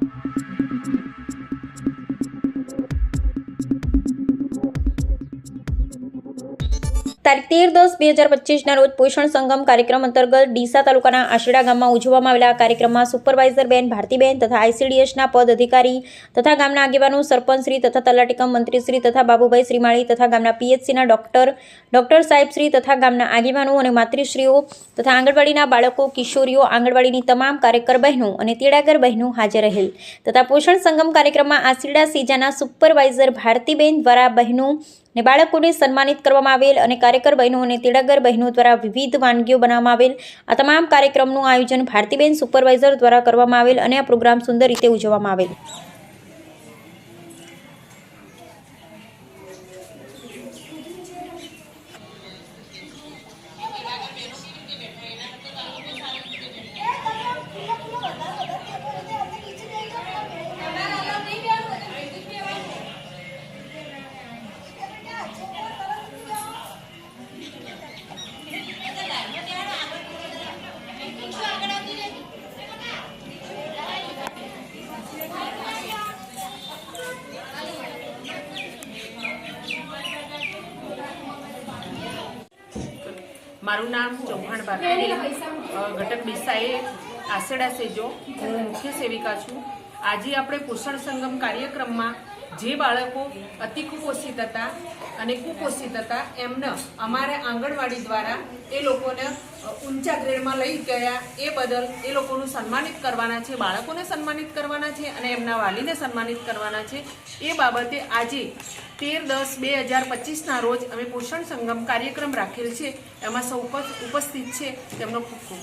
Thank you. તારીખ તેર દસ બે હજાર પચીસના રોજ પોષણ સંગમ કાર્યક્રમ અંતર્ગત ડીસા તાલુકાના આશડા ગામમાં ઉજવવામાં આવેલા કાર્યક્રમમાં સુપરવાઇઝર બેન ભારતીબેન તથા આઈસીડીએસના પદ અધિકારી તથા ગામના આગેવાનો સરપંચશ્રી તથા તલાટીકમ મંત્રીશ્રી તથા બાબુભાઈ શ્રીમાળી તથા ગામના પીએચસીના ડોક્ટર ડોક્ટર સાહેબશ્રી તથા ગામના આગેવાનો અને માતૃશ્રીઓ તથા આંગણવાડીના બાળકો, કિશોરીઓ, આંગણવાડીની તમામ કાર્યકર બહેનો અને તેડાગર બહેનો હાજર રહેલ. તથા પોષણ સંગમ કાર્યક્રમમાં આશીડા સીજાના સુપરવાઇઝર ભારતીબેન દ્વારા બહેનો ને બાળકોને સન્માનિત કરવામાં આવેલ અને કાર્યકર બહેનો અને તેડાગર બહેનો દ્વારા વિવિધ વાનગીઓ બનાવવામાં આવેલ. આ તમામ કાર્યક્રમનું આયોજન ભારતીબેન સુપરવાઇઝર દ્વારા કરવામાં આવેલ અને આ પ્રોગ્રામ સુંદર રીતે ઉજવવામાં આવેલ. મારું નામ ચૌહાણ ભારતી ઘટક ડીસાએ આસેડા સેજો હું મુખ્ય સેવિકા છું. આજે આપણે પોષણ સંગમ કાર્યક્રમમાં જે બાળકો અતિ કુપોષિત હતા અને કુપોષિત હતા, એમને અમારે આંગણવાડી દ્વારા એ લોકોને ઊંચા ગ્રેડમાં લઈ ગયા. એ બદલ એ લોકોનું સન્માનિત કરવાના છે, બાળકોને સન્માનિત કરવાના છે અને એમના વાલીને સન્માનિત કરવાના છે. એ બાબતે આજે તેર દસ બે હજાર પચીસના રોજ અમે પોષણ સંગમ કાર્યક્રમ રાખેલ છે. એમાં સૌ ઉપસ્થિત છે. તેમનો ખૂબ ખૂબ